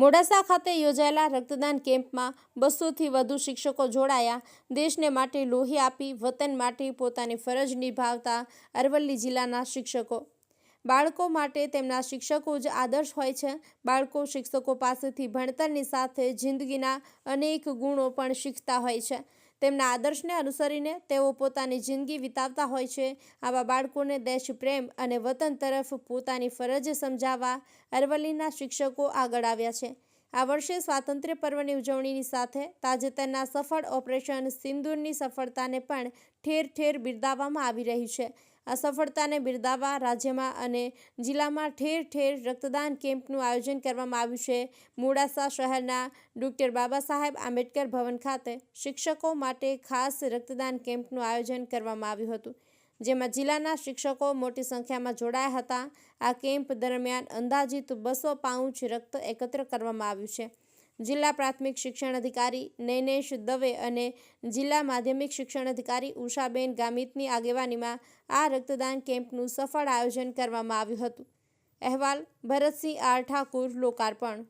મોડાસા ખાતે યોજાયેલા રક્તદાન કેમ્પમાં બસોથી વધુ શિક્ષકો જોડાયા. દેશને માટે લોહી આપી, વતન માટે પોતાની ફરજ નિભાવતા અરવલ્લી જિલ્લાના શિક્ષકો. બાળકો માટે તેમના શિક્ષકો જ આદર્શ હોય છે. બાળકો શિક્ષકો પાસેથી ભણતરની સાથે જિંદગીના અનેક ગુણો પણ શીખતા હોય છે. તેમના આદર્શને અનુસરીને તેઓ પોતાની જિંદગી વિતાવતા હોય છે. આવા બાળકોને દેશ, પ્રેમ અને વતન તરફ પોતાની ફરજ સમજાવવા અરવલ્લીના શિક્ષકો આગળ આવ્યા છે. આ વર્ષે સ્વાતંત્ર્ય પર્વની ઉજવણીની સાથે તાજેતરના સફળ ઓપરેશન સિંદૂરની સફળતાને પણ ઠેર ઠેર બિરદાવવામાં આવી રહી છે. આ સફળતાને બિરદાવવા રાજ્યમાં અને જિલ્લામાં ઠેર ઠેર રક્તદાન કેમ્પનું આયોજન કરવામાં આવ્યું છે. મોડાસા શહેરના ડૉક્ટર બાબા સાહેબ આંબેડકર ભવન ખાતે શિક્ષકો માટે ખાસ રક્તદાન કેમ્પનું આયોજન કરવામાં આવ્યું હતું. જેમાં જિલ્લાના શિક્ષકો મોટી સંખ્યામાં જોડાયા હતા. આ કેમ્પ દરમિયાન અંદાજિત બસો પાઉચ રક્ત એકત્ર કરવામાં આવ્યું છે. જિલ્લા પ્રાથમિક શિક્ષણ અધિકારી નૈનેશ દવે અને જિલ્લા માધ્યમિક શિક્ષણ અધિકારી ઉષાબેન ગામિતની આગેવાનીમાં આ રક્તદાન કેમ્પનું સફળ આયોજન કરવામાં આવ્યું હતું. અહેવાલ ભરતસિંહ આર ઠાકુર, લોકાર્પણ.